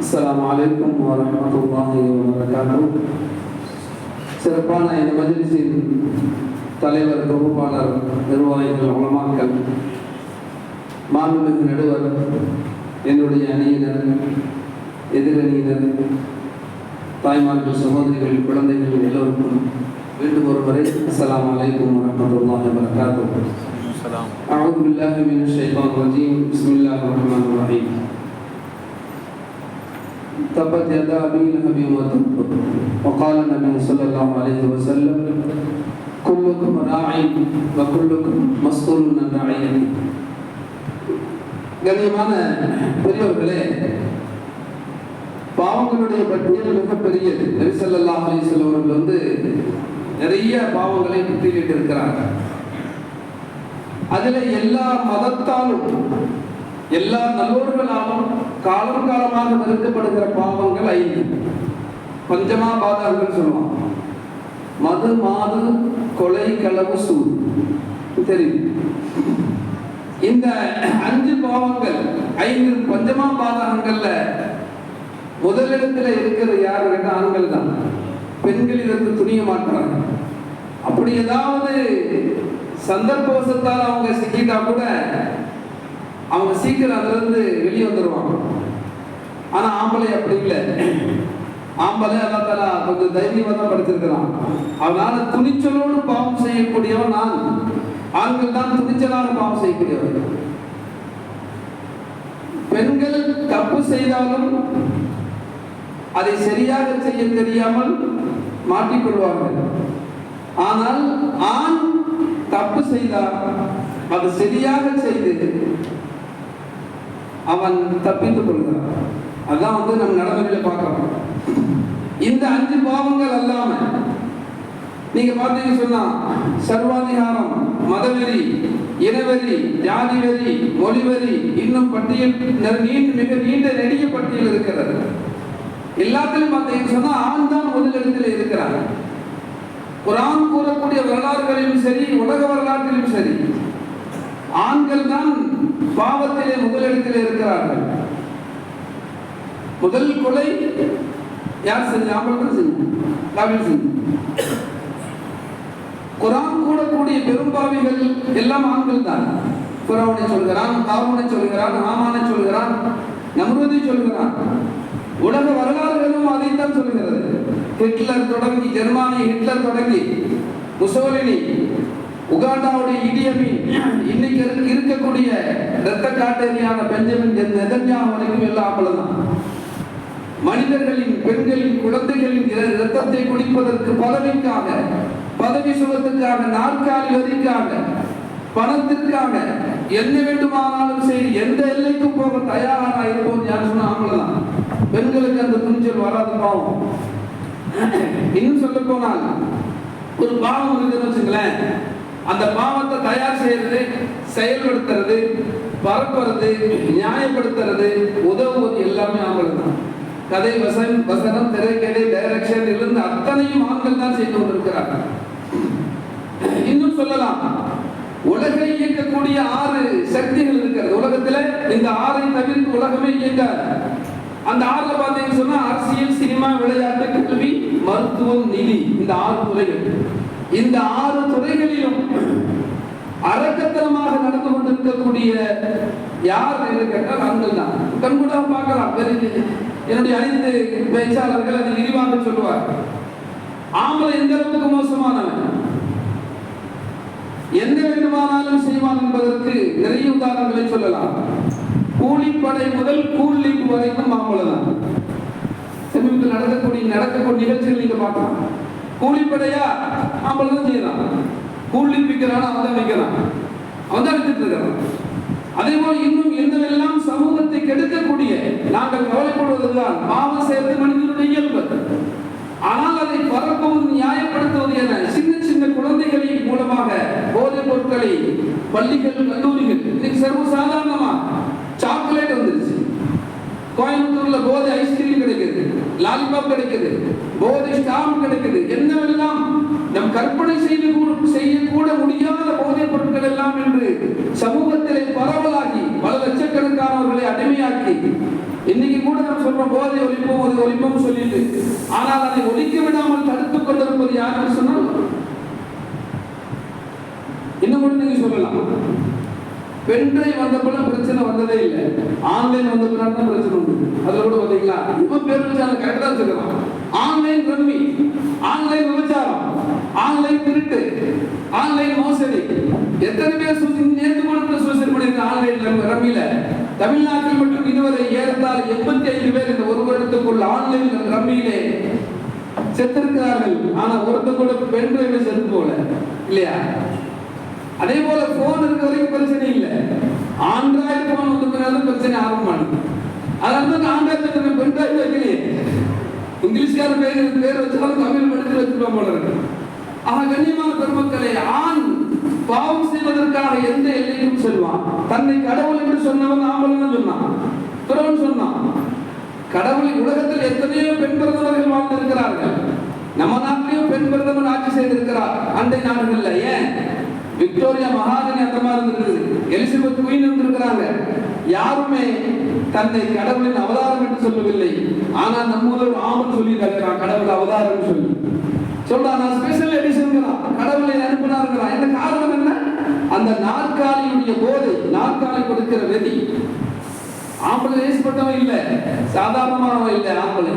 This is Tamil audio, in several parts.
அஸ்லாம் வலைக்கம் வரமத்துல்லாஹி வரகாத்து சிறப்பான இந்த மஜ்லிஸின் தலைவர் தொகுப்பாளர் நிர்வாகிகள் உளமாக்கல் மாண்புமிகு நடுவர் என்னுடைய அணியினர் எதிரணியினர் தாய்மார்கள் சகோதரிகள் குழந்தைகள் எல்லோருக்கும் மீண்டும் ஒருவரை அஸ்லாம் வலைக்கம் வரமத்துல்லாஹி வரகாத்து அஸ்லாம் அவுது பில்லாஹி மினஷ் பிஸ்மில்லாஹிர் ரஹ்மானிர் ரஹீம். تبت يدا أبي لهب وتب وقال النبي صلى الله عليه وسلم كلكم راع وكلكم مسؤول عن رعيته கண்ணியமான பெரியவர்களே பாவங்களுடைய பட்டியல் மிகப்பெரியது நபி ஸல்லல்லாஹு அலைஹி வஸல்லம் அவர்கள் வந்து நிறைய பாவங்களை பட்டியலிட்டு இருக்கிறாங்க அதுல எல்லா மதத்தாலும் எல்லா நல்லோர்களாலும் காலம் காலமாக நிறுத்தப்படுகிற பாவங்கள் ஐந்து. பஞ்சமா பாதகங்கள் சொல்லுவாங்க. மது மாது கொலை களவு சூது தெரியும். இந்த அஞ்சு பாவங்கள் ஐந்து பஞ்சமா பாதகங்கள்ல முதலிடத்துல இருக்கிறது யாரு கேட்டா ஆண்கள் தான். பெண்கள் இதற்கு துணிய மாட்டாங்க. அப்படி ஏதாவது சந்தர்ப்பவசத்தால் அவங்க சிக்கிட்டா கூட அவங்க சீக்கிரம் அதுல இருந்து வெளியே வந்துடுவாங்க ஆனா ஆம்பளை அப்படி இல்லை. ஆம்பளை அல்லா தலா கொஞ்சம் தைரியமா தான் படிச்சிருக்கிறான். அவனால துணிச்சலோடு பாவம் செய்யக்கூடியவன் நான். ஆண்கள் தான் துணிச்சலாக பாவம் செய்யக்கூடியவர்கள். பெண்கள் தப்பு செய்தாலும் அதை சரியாக செய்ய தெரியாமல் மாட்டிக்கொள்வார்கள் ஆனால் ஆண் தப்பு செய்தால் அது சரியாக செய்து அவன் தப்பித்துக் கொள்கிறான். அதான் வந்து நம்ம நடைமுறையில் பார்க்கிறோம். இந்த அஞ்சு பாவங்கள் அல்லாம நீங்க பார்த்தீங்க சொன்னா சர்வாதிகாரம் மதவெறி இனவெறி ஜாதி வெறி மொழிவெறி இன்னும் பட்டியல் நீண்ட மிக நீண்ட நெடிய பட்டியல் இருக்கிறது. எல்லாத்திலும் பார்த்தீங்கன்னு சொன்னா ஆண் தான் முதலிடத்தில் இருக்கிறார். குரான் கூறக்கூடிய வரலாறுகளிலும் சரி உலக வரலாற்றிலும் சரி ஆண்கள் தான் பாவத்திலே முதலிடத்தில் இருக்கிறார்கள். முதல் கொலை யார் செஞ்ச ஆம்பளை செஞ்சு காவில் செஞ்சு குரான் கூடக்கூடிய பெரும்பாவிகள் எல்லாம் ஆண்கள் தான். குரானை சொல்கிறான் காவனை சொல்கிறான் ஆமானை சொல்கிறான் நம்ருதி சொல்கிறான். உலக வரலாறுகளும் அதைத்தான் சொல்கிறது. ஹிட்லர் தொடங்கி ஜெர்மானி ஹிட்லர் தொடங்கி முசோலினி உகாண்டாவுடைய இடியமின் இன்னைக்கு இருக்கக்கூடிய இரத்த காட்டேரியான பெஞ்சமின் நெதன்யா வரைக்கும் எல்லாம் அவ்வளவுதான் மனிதர்களின் பெண்களின் குழந்தைகளின் இரத்தத்தை குடிப்பதற்கு பதவிக்காக பதவி சுகத்துக்காக நாற்காலி வரிக்காக பணத்திற்காக என்ன வேண்டுமானாலும் சரி எந்த எல்லைக்கும் போக தயாராக இருப்போம் யார் சொன்னா பெண்களுக்கு அந்த துணிச்சல் வராத பாவம். இன்னும் சொல்ல போனால் ஒரு பாவம் இருக்குன்னு வச்சுங்களேன். அந்த பாவத்தை தயார் செய்யறது செயல்படுத்துறது பரப்புறது நியாயப்படுத்துறது உதவுவது எல்லாமே ஆண்கள் தான் கதை வசன் வசனம் திரைக்கதை டைரக்ஷன் இருந்து அத்தனையும் ஆண்கள் தான் செய்து கொண்டிருக்கிறார்கள். இன்னும் சொல்லலாம். உலகை இயக்கக்கூடிய ஆறு சக்திகள் இருக்கிறது. உலகத்துல இந்த ஆறை தவிர்த்து உலகமே இயங்காது. அந்த ஆறுல பாத்தீங்கன்னு சொன்னா அரசியல் சினிமா விளையாட்டு கல்வி மருத்துவம் நிதி. இந்த ஆறு துறைகள். இந்த ஆறு துறைகளிலும் அரக்கத்தனமாக நடந்து கொண்டிருக்கக்கூடிய யார் என்று கேட்டால் ஆண்கள் தான் கண்கூடாக பார்க்கலாம். என்னுடைய அனைத்து பேச்சாளர்கள் அதை விரிவாக சொல்லுவார். ஆம்பளை எந்த அளவுக்கு மோசமானவன்? என்ன வேண்டுமானாலும் செய்வான் என்பதற்கு நிறைய உதாரணங்களை சொல்லலாம். கூலிப்படை முதல் கூலிப்பு வரைக்கும் மாம்பழம் தான் சமீபத்தில் நடக்கக்கூடிய நடக்கக்கூடிய நிகழ்ச்சிகள் நீங்க பார்க்கலாம். கூலிப்படையா? மாம்பழம் தான் செய்யலாம். விற்கிறான் அவன் தான் விற்கிறான். அவன் தான் வித்துட்டு இருக்கிறான் அதே போல இன்னும் என்னவெல்லாம் சமூகத்தை கெடுக்கக்கூடிய நாங்கள் கவலைப்படுவதுதான் பாவம் சேர்த்து மனிதனுடைய இயல்பு. ஆனால் அதை பரப்பவும் நியாயப்படுத்துவது என சின்ன சின்ன குழந்தைகளின் மூலமாக போதைப் பொருட்களை பள்ளிகள் கல்லூரிகள் இன்னைக்கு சர்வசாதாரணமா சாக்லேட் வந்துருச்சு. கோயம்புத்தூர்ல போதை ஐஸ்கிரீம் கிடைக்குது லாலிபாப் கிடைக்குது போதை ஸ்டாம்ப் கிடைக்குது என்ன நம் கற்பனை செய்து கூட- செய்யக்கூட முடியாத போதைப் பொருட்கள் எல்லாம் என்று சமூகத்திலே பரவலாகி பல லட்சக்கணக்கானவர்களை அடிமையாக்கி இன்னைக்கு கூட நம்ம சொல்றோம் போதை ஒழிப்போம் அது ஒழிப்போம் சொல்லிட்டு ஆனால் அதை ஒழிக்க விடாமல் தடுத்துக் கொண்டிருப்பது யாருன்னு சொன்னால் இன்னும் கூட நீங்க சொல்லலாம். பென்ட்ரைவ் வந்தப்பெல்லாம் பிரச்சனை வந்ததே இல்லை. ஆன்லைன் வந்த பின்னாடி தான் பிரச்சனை உண்டு அதில் கூட பார்த்தீங்களா? இப்ப பேர் வச்சாலும் கரெக்டா வச்சுக்கலாம். ஆன்லைன் ரம்மி ஆன்லைன் விபச்சாரம் ஆன்லைன் திருட்டு ஆன்லைன் மோசடி. எத்தனை பேர் சூசி- நேத்து கூட சூசைட் பண்ணிருக்க ஆன்லைன் ரம்மியில தமிழ்நாட்டில் மட்டும் இதுவரை ஏறத்தால் எண்பத்தி ஐந்து பேர் இந்த ஒரு வருடத்துக்குள் ஆன்லைன் ரம்மியிலே செத்திருக்கிறார்கள். ஆனா ஒருத்தர் கூட பெண் டிரைவ்ல செத்து போல இல்லையா? அதே போல போன் இருக்க வரைக்கும் பிரச்சனை இல்லை. ஆண்ட்ராய்டு போன் வந்து பின்னாலும் பிரச்சனை ஆரம்பமானது அதனால தான் ஆண்ட்ராய்டு பெண் டிரைவ் வைக்கலையே இங்கிலீஷ்கார பேர் வச்சாலும் தமிழ் படித்து வச்சிருக்கோம் போல இருக்கு. ஆக கண்ணியமான பெருமக்களே ஆண் பாவம் செய்வதற்காக எந்த எல்லைக்கும் செல்வான். தன்னை கடவுள் என்று சொன்னவன் ஆம்பளன்னு சொன்னான். பிறவன் சொன்னான். கடவுள் உலகத்தில் எத்தனையோ பெண் பிறந்தவர்கள் வாழ்ந்திருக்கிறார்கள். நம்ம நாட்டிலையும் பெண் பிறந்தவன் ஆட்சி செய்திருக்கிறார். அண்டை நாடுகள்ல ஏன்? விக்டோரியா மகாராணி அந்த மாதிரி இருந்திருக்குது? எலிசபெத் குயின் இருந்திருக்கிறாங்க யாருமே தன்னை கடவுளின் அவதாரம் என்று சொல்லவில்லை. ஆனா நம்ம ஊர்ல ஒரு ஆமன் சொல்லி இருக்கிறான் கடவுள் அவதாரம் சொல்லி. சொல்றான் நான் ஸ்பெஷல் எடிஷன்ங்கிறான் கடவுளை அனுப்பினாருங்கிறான் என்ன காரணம் என்ன? அந்த நாற்காலியுடைய போதை நாற்காலி கொடுக்கிற வெதி ஆம்பளை லேசப்பட்டவன் இல்லை. சாதாரணமானவன் இல்லை ஆம்பளை.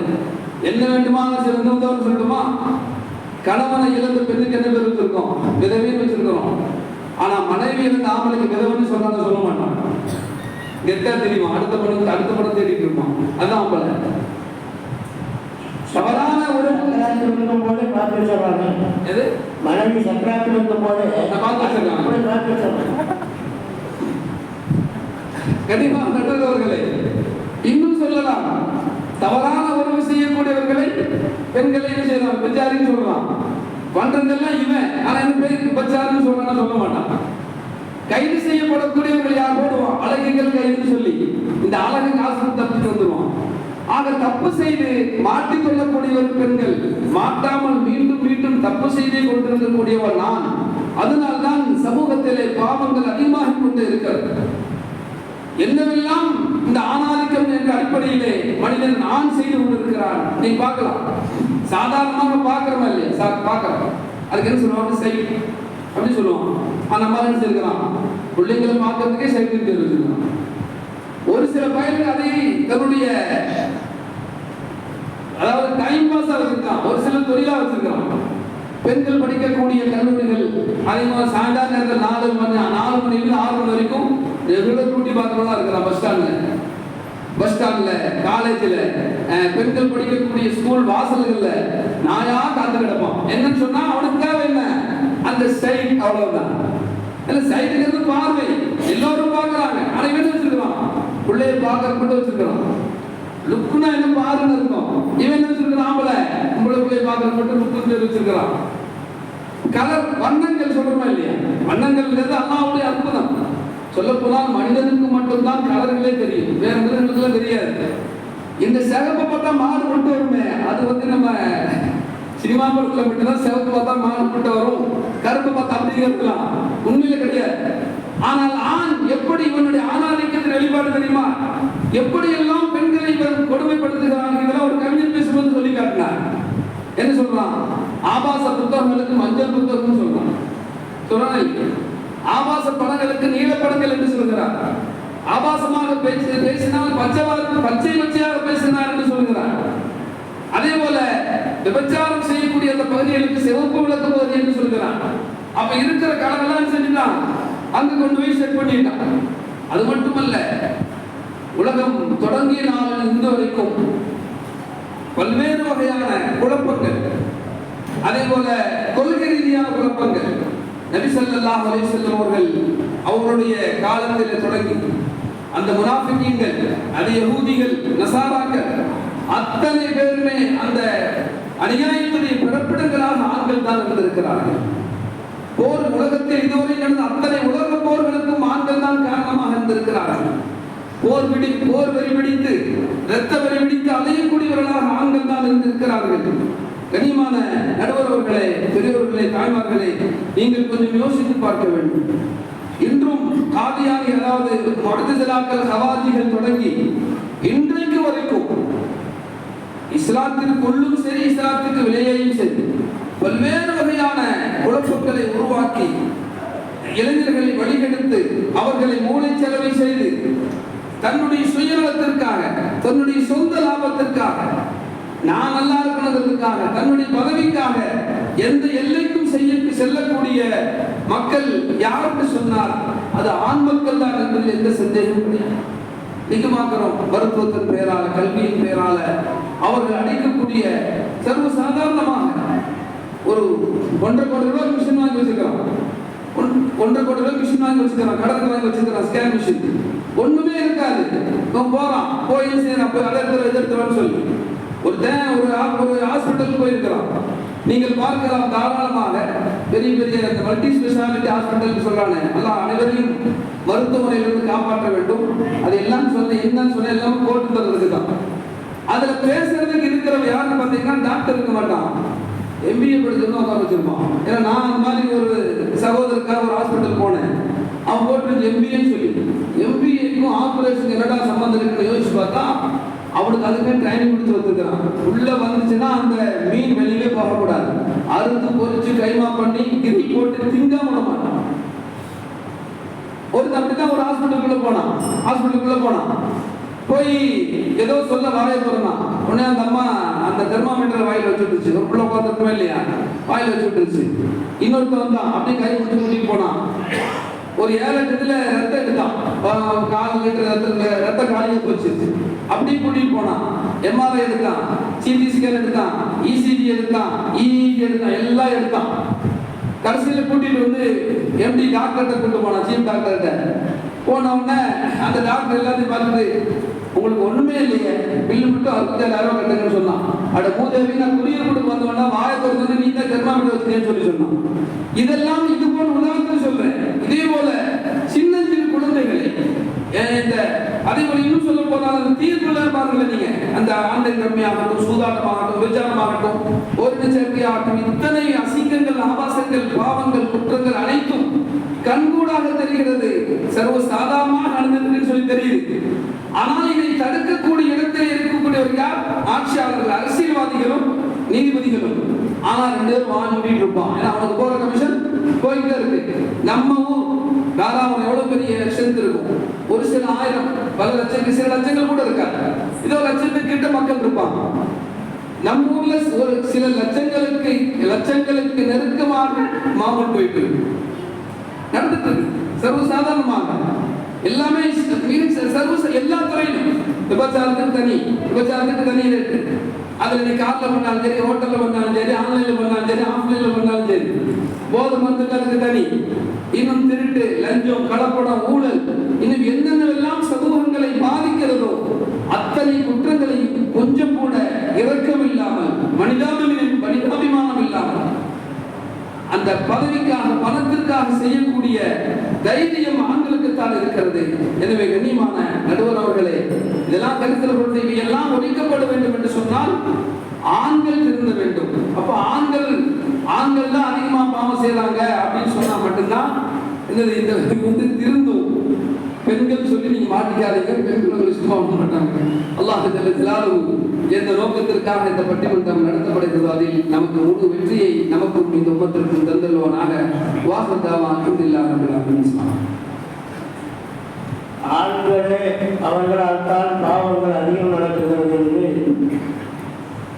என்ன வேண்டுமா? சிறந்தவன் சொல்லட்டுமா? கணவனை இழந்த பெண்ணுக்கு என்ன பேர் வச்சிருக்கோம் விதவைன்னு வச்சிருக்கிறோம் ஆனா மனைவி இழந்த ஆம்பளைக்கு விதவைன்னு சொன்னாங்க சொல்ல மாட்டான். கெத்தா தெரியுமா? அடுத்த படம் அடுத்த படம் தேடிட்டு இருப்பான். அதான் ஆம்பளை தவறான இருக்கும் போது பார்த்து எது? மனைவி சக்கராத்தில் போது கட்டுறவர்களே இன்னும் சொல்லலாம். தவறான உறவு செய்யக்கூடியவர்களை பெண்களை என்ன செய்யலாம்? பச்சாரின்னு சொல்றான். பண்றதெல்லாம் இவன். ஆனா என்ன பேருக்கு பச்சாரின்னு சொல்றான்னு சொல்ல மாட்டான். கைது செய்யப்படக்கூடியவர்கள் யார் போடுவான்? அழகுகள் கைதுன்னு சொல்லி. இந்த அழகு காசு தப்பிட்டு வந்துருவான் ஆக தப்பு செய்து மாட்டிக்கொள்ளக்கூடியவர் பெண்கள் மாட்டாமல் மீண்டும் மீண்டும் தப்பு செய்தே கொண்டிருக்கக்கூடியவர் நான். அதனால்தான் சமூகத்திலே பாவங்கள் அதிகமாகிக் கொண்டு இருக்கிறது. என்னவெல்லாம் இந்த ஆணாதிக்கம் என்ற அடிப்படையிலே மனிதன் ஆண் செய்து கொண்டிருக்கிறான்? நீ பார்க்கலாம். சாதாரணமாக பார்க்கிறோம் இல்லையா? சார் பார்க்கலாம். அதுக்கு என்ன சொல்லுவாங்க? சை அப்படின்னு சொல்லுவான் அந்த நம்ம என்ன செய்யலாம் பிள்ளைங்களை பார்க்கறதுக்கே சைக்கிள் பேர் வச்சிருக்கான் ஒரு சில பயன்கள் அதை தன்னுடைய அதாவது டைம் பாஸா வச்சிருக்கான் ஒரு சில தொழிலா வச்சிருக்கான் பெண்கள் படிக்கக்கூடிய கல்லூரிகள் மாதிரி சாயண்டா நேரத்தில் நாலு மணி நாலு மணிலிருந்து ஆறு மணி வரைக்கும் ரெகுலர் டியூட்டி பார்க்கறதா இருக்கிறான் பஸ் ஸ்டாண்ட்ல பஸ் ஸ்டாண்ட்ல காலேஜில் பெண்கள் படிக்கக்கூடிய ஸ்கூல் வாசல்கள்ல நாயா காத்து கிடப்பான் என்னன்னு சொன்னா அவனுக்கு தேவை என்ன? அந்த ஸ்டைல் அவ்வளவுதான். இல்ல இருந்து பார்வை. எல்லோரும் பார்க்கறாங்க. ஆனா இவன் வச்சிருக்கான் பிள்ளைய பார்க்க மட்டும் வச்சிருக்கான் லுக்குனா என்ன பாருன்னு இருக்கும். இவன் என்ன வச்சிருக்கான் ஆம்பளை. உங்களை பிள்ளைய பார்க்கற மட்டும் லுக்கு பேர் வச்சிருக்கான் கலர் வண்ணங்கள் சொல்றோமா இல்லையா? வண்ணங்கள்ங்கிறது அல்லாவுடைய அற்புதம். சொல்லப்போனால் மனிதனுக்கு மட்டும்தான் கலர்களே தெரியும். வேற மிருகங்களுக்குலாம் தெரியாது. இந்த சிகப்பை பார்த்தா மாறு கொண்டு வருமே. அது வந்து நம்ம சினிமா படத்துல மட்டும்தான் சிவப்பு பார்த்தா மாறு கொண்டு வரும். கருப்பு பார்த்தா இருக்கலாம் உண்மையில கிடையாது. ஆனால் ஆண் எப்படி இவனுடைய ஆணாதிக்கத்தின் வெளிப்பாடு தெரியுமா? எப்படி எல்லாம் பெண்களை இவன் கொடுமைப்படுத்துகிறான் இதெல்லாம் ஒரு கவிஞர் பேசும்போது சொல்லி காட்டினார். என்ன சொல்றான்? ஆபாச புத்தகங்களுக்கு மஞ்சள் புத்தகம்னு சொல்றான். சொல்றான் ஆபாச படங்களுக்கு நீல படங்கள் என்று சொல்கிறார். ஆபாசமாக பேசி பேசினால் பச்சைவாருக்கு பச்சை பச்சையாக பேசினார் என்று சொல்கிறார். அதே போல விபச்சாரம் செய்யக்கூடிய அந்த பகுதிகளுக்கு சிவப்பு விளக்கு பகுதி என்று சொல்கிறான் அப்ப இருக்கிற கடலெல்லாம் செஞ்சுட்டான்? அங்க கொண்டு போய் செட் பண்ணிட்டான். அது மட்டுமல்ல உலகம் தொடங்கிய நாள் இந்த வரைக்கும் பல்வேறு வகையான குழப்பங்கள் அதே போல கொள்கை ரீதியான குழப்பங்கள். நபிசல்லாஹ் ஸல்லல்லாஹு அலைஹி அவர்கள் அவர்களுடைய காலத்தில் தொடங்கி அந்த முனாஃபிகீன்கள் அது யகூதிகள் நசாராக்கள் அத்தனை பேருமே அந்த அநியாயத்துடைய பிறப்பிடங்களாக ஆண்கள் தான் இருந்திருக்கிறார்கள். போர் உலகத்தில் இதுவரை நடந்த அத்தனை உலக போர்களுக்கும் ஆண்கள் தான் காரணமாக இருந்திருக்கிறார்கள். போர் பிடி போர் வெறி பிடித்து இரத்த வெறி பிடித்து அலையக்கூடியவர்களாக ஆண்கள் தான் இருந்திருக்கிறார்கள். கனிமான நடுவர் பெரியவர்களே தாய்மார்களே நீங்கள் கொஞ்சம் யோசித்து பார்க்க வேண்டும். இன்றும் காதியாகி அதாவது முடத்திசலாக்கள் ஹவாதிகள் தொடங்கி இன்றைக்கு வரைக்கும் இஸ்லாத்திற்குள்ளும் சரி இஸ்லாத்திற்கு விலையையும் சரி பல்வேறு வகையான குழப்பங்களை உருவாக்கி இளைஞர்களை வழிகெடுத்து அவர்களை மூளைச்சலவை செய்து தன்னுடைய சுயநலத்திற்காக தன்னுடைய சொந்த லாபத்திற்காக நான் நல்லா இருக்கணுங்கிறதுக்காக தன்னுடைய பதவிக்காக எந்த எல்லைக்கும் செய்ய செல்லக்கூடிய மக்கள் யாருக்கு சொன்னார் அது ஆண் மக்கள் தான் என்பதில் எந்த சந்தேகமும் கிடையாது. நிகமாக்கிறோம் மருத்துவத்தின் பெயரால கல்வியின் பெயரால அவர்கள் அடைக்கக்கூடிய சர்வ சாதாரணமாக ஒரு ஒன்றரை கோடி ரூபாய் மிஷின் வாங்கி வச்சிருக்கான் ஒன்- ஒன்றரை கோடி ரூபாய் மிஷின் வாங்கி வச்சிருக்கிறான். கடற்கு வாங்கி வச்சிருக்கான் ஸ்கேன் மிஷின் ஒண்ணுமே இருக்காது. இவன் போறான். போய் என்ன செய்யறான்? போய் அதை எதிர்த்துவான்னு சொல்லி. ஒருத்தன் ஒரு ஒரு ஹாஸ்பிட்டல் போயிருக்கிறான். நீங்கள் பார்க்கலாம் தாராளமாக. பெரிய பெரிய இந்த மல்டி ஸ்பெஷாலிட்டி ஹாஸ்பிட்டல் சொல்றானே. எல்லாம் அனைவரையும் மருத்துவமனையிலிருந்து காப்பாற்ற வேண்டும். அது எல்லாம் சொன்ன என்னன்னு சொன்ன எல்லாமே கோட்டு தர்றதுக்கு தான் அதுல பேசுறதுக்கு இருக்கிறவன் யாருன்னு பார்த்தீங்கன்னா டாக்டர் இருக்க மாட்டான். எம்பிஏ படிச்சிருந்தா உட்கார வச்சிருப்பான். ஏன்னா நான் அந்த மாதிரி ஒரு சகோதரருக்காக ஒரு ஹாஸ்பிட்டல் போனேன். அவன் போட்டு எம்பிஏன்னு சொல்லி. எம்பிஏக்கும் ஆப்ரேஷன் என்னடா சம்மந்தம் இருக்குன்னு யோசிச்சு பார்த்தா அவனுக்கு அதுக்குமே ட்ரைனிங் கொடுத்து வச்சிருக்கிறான் உள்ள வந்துச்சுன்னா அந்த மீன் வெளியவே போகக்கூடாது. அறுத்து பொரிச்சு கைமா பண்ணி கிரி போட்டு திங்காம விட மாட்டான். ஒரு தம்பி தான் ஒரு ஹாஸ்பிட்டலுக்குள்ள போனான். ஹாஸ்பிட்டலுக்குள்ள போனான். போய் ஏதோ சொல்ல வரைய போறான் உடனே அந்த அம்மா அந்த தெர்மாமீட்டர் வாயில வச்சு விட்டுருச்சு ஒரு பிள்ளை இல்லையா? வாயில் வச்சு விட்டுருச்சு இன்னொருத்தன் தான் அப்படியே கை விட்டு கூட்டிட்டு போனான். ஒரு ஏழு எட்டுல ரத்தம் எடுத்தான். கால் லிட்டர் ரத்தம் ரத்த காலியா போச்சு. அப்படி கூட்டிட்டு போனான். எம்ஆர்ஐ எடுத்தான். சிடி ஸ்கேன் எடுத்தான். இசிஜி எடுத்தான். இஇஜி எடுத்தான். எல்லாம் எடுத்தான். கடைசியில கூட்டிட்டு வந்து எம்டி டாக்டர்கிட்ட கூட்டு போனான். சீஃப் டாக்டர்கிட்ட. போன உடனே அந்த டாக்டர் எல்லாத்தையும் பார்த்துட்டு உங்களுக்கு ஒண்ணுமே இல்லையே. பில்லு மட்டும் அறுபத்தேழாயிரம் ரூபாய் கட்டுங்கன்னு சொன்னான். அட மூதேவி நான் குடியிருப்பு கொடுத்து வந்தவனா வாயை திறந்து நீ தான் தெர்மாமீட்டர் வச்சுக்கேன்னு சொல்லி சொன்னான். இதெல்லாம் இது போல உதாரணத்தை சொல்றேன். இதே போல சின்ன சின்ன குழந்தைகளை இந்த அதே போல இன்னும் சொல்ல போனால் அந்த தீர்ப்புல பாருங்களேன் நீங்க. அந்த ஆண்டன் கம்மியாகட்டும் சூதாட்டமாகட்டும் விபச்சாரமாகட்டும் ஒரு சேர்க்கையாகட்டும் இத்தனை அசிங்கங்கள் ஆபாசங்கள் பாவங்கள் குற்றங்கள் அனைத்தும் கண்கூடாக தெரிகிறது. சர்வ சாதாரணமாக நடந்திருக்கு சொல்லி தெரியுது. ஆனால் தடுக்கக்கூடிய இடத்தில் இருக்கக்கூடியவர் யார் ஆட்சியாளர்கள் அரசியல்வாதிகளும் நீதிபதிகளும். ஆனா ரெண்டு பேரும் வாங்கிட்டு இருப்பான். ஏன்னா அவனுக்கு போற கமிஷன் போயிட்டே இருக்கு. நம்ம ஊர் எவ்வளவு பெரிய ஸ்ட்ரென்த் இருக்கும்? ஒரு சில ஆயிரம் பல லட்சம் சில லட்சங்கள் கூட இருக்காது. இதோ லட்சத்துக்கு கிட்ட மக்கள் இருப்பாங்க. நம்ம ஊர்ல ஒரு சில லட்சங்களுக்கு லட்சங்களுக்கு நெருக்கமாக மாவட்டம் போயிட்டு இருக்கு நடந்துட்டு இருக்கு. சர்வசாதாரணமாக. எல்லாமே மிக சர்வீஸ் எல்லா துறையிலும். விபச்சாரத்துக்கு தனி விபச்சாரத்துக்கு தனி இருக்கு. அதுல நீ கார்ல பண்ணாலும் சரி ஹோட்டல்ல பண்ணாலும் சரி ஆன்லைன்ல பண்ணாலும் சரி ஆஃப்லைன்ல பண்ணாலும் சரி போதை மருந்துகளுக்கு தனி. இன்னும் திருட்டு லஞ்சம் கலப்படம் ஊழல். இன்னும் என்னென்னவெல்லாம் சமூகங்களை பாதிக்கிறதோ அத்தனை குற்றங்களையும் கொஞ்சம் கூட இரக்கம் இல்லாமல் மனிதா மனிதாபிமானம் இல்லாமல் அந்த பதவிக்காக பணத்திற்காக செய்யக்கூடிய தைரியம் ஆண்களுக்கு தான் இருக்கிறது. எனவே கண்ணியமான நடுவர் அவர்களே இதெல்லாம் கருத்தில் கொண்டு இவை எல்லாம் ஒழிக்கப்பட வேண்டும் என்று சொன்னால் ஆண்கள் திருந்த வேண்டும். அப்ப ஆண்கள் ஆண்கள் தான் அதிகமா பாவம் செய்யறாங்க அப்படின்னு சொன்னா மட்டும்தான் என்னது இந்த இது வந்து திருந்தும். பெண்கள் சொல்லி நீங்க மாட்டிக்காதீங்க பெண்கள் உங்களை சும்மா மாட்டாங்க. அல்லாஹ் ஜல்ல எந்த நோக்கத்திற்காக இந்த பட்டிமன்றம் நடத்தப்படுகிறதோ அதில் நமக்கு முழு வெற்றியை நமக்கும் இந்த உமத்திற்கும் தந்தல்வானாக வாசத்தாவா அல்ஹம்துலில்லாஹ் ரப்பில் ஆலமீன் ஆண்களே அவர்களால் தான் பாவங்கள் அதிகம் நடக்கிறது என்று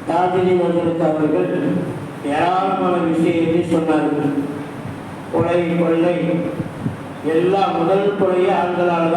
தாதிரி மந்திரத்து அவர்கள் ஏராளமான விஷயத்தை சொன்னார்கள். கொலை கொள்ளை எல்லா முதல் கொலையை ஆண்களால்